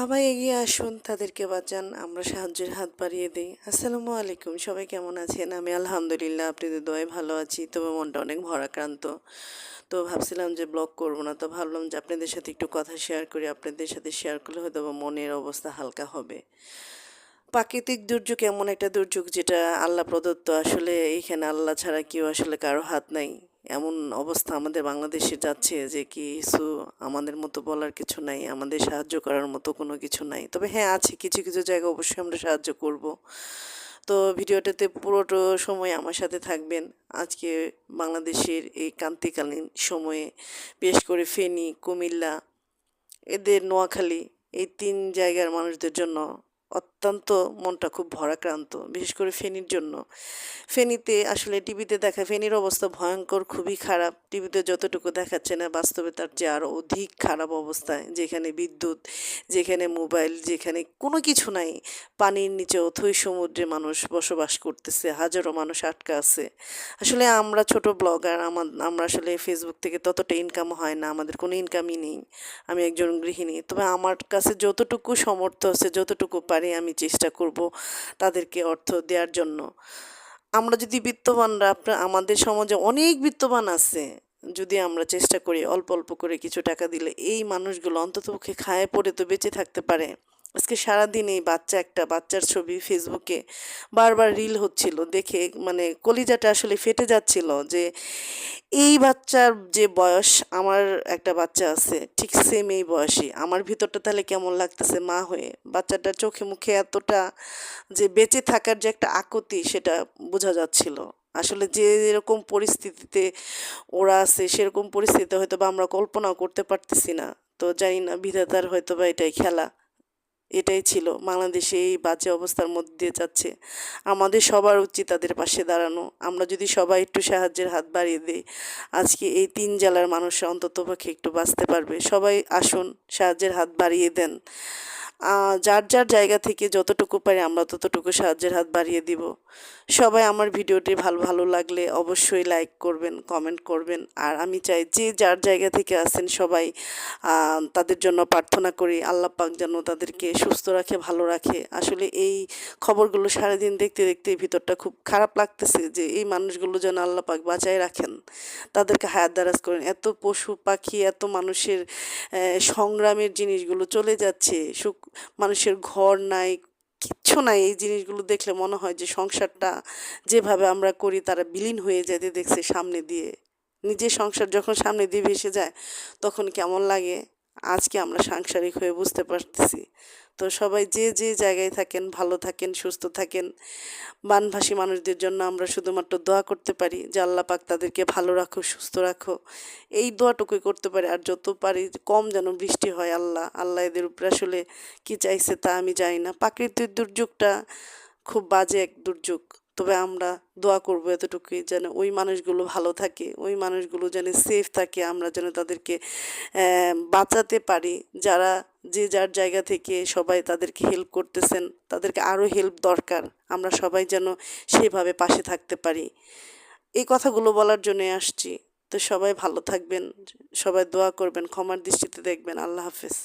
সবাই এগিয়ে আসুন, তাদেরকে বাঁচান, আমরা সাহায্যের হাত বাড়িয়ে দিই। আসসালামু আলাইকুম, সবাই কেমন আছেন? আমি আলহামদুলিল্লাহ আপনাদের দোয়ায় ভালো আছি, তবে মনটা অনেক ভরাক্রান্ত। তো ভাবছিলাম যে ব্লগ করব না, তো ভাবলাম যে আপনাদের সাথে একটু কথা শেয়ার করি, আপনাদের সাথে শেয়ার করলে হয়তো মনের অবস্থা হালকা হবে। প্রাকৃতিক দুর্যোগ এমন একটা দুর্যোগ যেটা আল্লাহ প্রদত্ত, আসলে এইখানে আল্লাহ ছাড়া কেউ আসলে কারও হাত নাই। এমন অবস্থা আমাদের বাংলাদেশে যাচ্ছে যে কিছু আমাদের মতো বলার কিছু নাই, আমাদের সাহায্য করার মতো কোনো কিছু নাই। তবে হ্যাঁ আছে কিছু কিছু জায়গায় অবশ্যই আমরা সাহায্য করব। তো ভিডিওটাতে পুরোটো সময় আমার সাথে থাকবেন। আজকে বাংলাদেশের এই ক্রান্তিকালীন সময়ে, বিশেষ করে ফেনী, কুমিল্লা, এদের নোয়াখালী, এই তিন জায়গার মানুষদের জন্য অত্যন্ত মনটা খুব ভরাক্রান্ত, বিশেষ করে ফেনীর জন্য। ফেনীতে আসলে টিভিতে দেখা, ফেনীর অবস্থা ভয়ঙ্কর, খুবই খারাপ। টিভিতে যতটুকু দেখাচ্ছে না, বাস্তবে তার চেয়ে আরও অধিক খারাপ অবস্থায়। যেখানে বিদ্যুৎ, যেখানে মোবাইল, যেখানে কোনো কিছু নাই। পানির নিচে অথই সমুদ্রে মানুষ বসবাস করতেছে, হাজারো মানুষ আটকা আছে। আসলে আমরা ছোট ব্লগার আমার আমরা আসলে ফেসবুক থেকে ততটা ইনকাম হয় না, আমাদের কোনো ইনকামই নেই। আমি একজন গৃহিণী, তবে আমার কাছে যতটুকু সমর্থ আছে, যতটুকু পারি আমি চেষ্টা করব তাদেরকে অর্থ দেওয়ার জন্য। আমরা যদি বিত্তবানরা আপনার আমাদের সমাজে অনেক বিত্তবান আছে, যদি আমরা চেষ্টা করি অল্প অল্প করে কিছু টাকা দিলে, এই মানুষগুলো অন্ততপক্ষে খায় পড়ে তো বেঁচে থাকতে পারে। আজকে সারাদিন এই বাচ্চা একটা বাচ্চার ছবি ফেসবুকে বারবার রিল হচ্ছিল, দেখে মানে কলিজাটা আসলে ফেটে যাচ্ছিল যে এই বাচ্চার যে বয়স আমার একটা বাচ্চা আছে, ঠিক সেম এই বয়সী আমার ভিতরটা তাহলে কেমন লাগতেছে মা হয়ে? বাচ্চাটার চোখে মুখে এতটা যে বেঁচে থাকার যে একটা আকুতি সেটা বোঝা যাচ্ছিল। আসলে যে যেরকম পরিস্থিতিতে ওরা আছে, সেরকম পরিস্থিতিতে হয়তো বা আমরা কল্পনাও করতে পারতেছি না। তো জানি না, বিধাতার হয়তো বা এটাই খেলা। এটাই ছিল। বাংলাদেশে এই বাজে অবস্থার মধ্যে যাচ্ছে। আমাদের সবার উচিত তাদের পাশে দাঁড়ানো। আমরা যদি সবাই একটু সাহায্যের হাত বাড়িয়ে দিই, আজকে এই তিন জেলার মানুষরা অন্ততপক্ষে একটু বাঁচতে পারবে। সবাই আসুন, সাহায্যের হাত বাড়িয়ে দেন। যার যার জায়গা থেকে যতটুকু পারি আমরা ততটুকু সাহায্যের হাত বাড়িয়ে দিব। সবাই আমার ভিডিওটি ভালো ভালো লাগলে অবশ্যই লাইক করবেন কমেন্ট করবেন। আর আমি চাই যে যার জায়গা থেকে আছেন সবাই তাদের জন্য প্রার্থনা করি, আল্লাহ পাক যেন তাদেরকে সুস্থ রাখে, ভালো রাখে। আসলে এই খবরগুলো সারাদিন দেখতে দেখতে ভিতরটা খুব খারাপ লাগতেছে যে এই মানুষগুলো যেন আল্লাহ পাক বাঁচায় রাখেন, তাদেরকে হায়াত দারাজ করেন। এত পশু পাখি, এত মানুষের সংগ্রামের জিনিসগুলো চলে যাচ্ছে, সুখ মানুষের ঘর নাই, কিচ্ছু নাই। এই জিনিসগুলো দেখলে মনে হয় যে সংসারটা যেভাবে আমরা করি তারা বিলীন হয়ে যেতে দেখছে সামনে দিয়ে। নিজের সংসার যখন সামনে দিয়ে ভেসে যায়, তখন কেমন লাগে? আজকে আমরা সাংসারিক হয়ে বুঝতে পারতেছি। তো সবাই যে যে জায়গায় থাকেন, ভালো থাকেন, সুস্থ থাকেন, বানভাসী মানুষদের জন্য আমরা শুধুমাত্র দোয়া করতে পারি যে আল্লাহ পাক তাদেরকে ভালো রাখো, সুস্থ রাখো। এই দোয়াটুকুই করতে পারি আর যত পারি কম যেন বৃষ্টি হয় আল্লাহ আল্লাহ এদের উপরে আসলে কী চাইছে তা আমি জানি না। প্রাকৃতিক দুর্যোগটা খুব বাজে এক দুর্যোগ। তবে আমরা দোয়া করব এতটুকুই যেন ওই মানুষগুলো ভালো থাকে, ওই মানুষগুলো যেন সেফ থাকে, আমরা যেন তাদেরকে বাঁচাতে পারি। যারা যে যার জায়গা থেকে সবাই তাদেরকে হেল্প করতেছেন, তাদেরকে আরও হেল্প দরকার, আমরা সবাই যেন সেভাবে পাশে থাকতে পারি। এই কথাগুলো বলার জন্য আসছি। তো সবাই ভালো থাকবেন, সবাই দোয়া করবেন, ক্ষমার দৃষ্টিতে দেখবেন। আল্লাহ হাফেজ।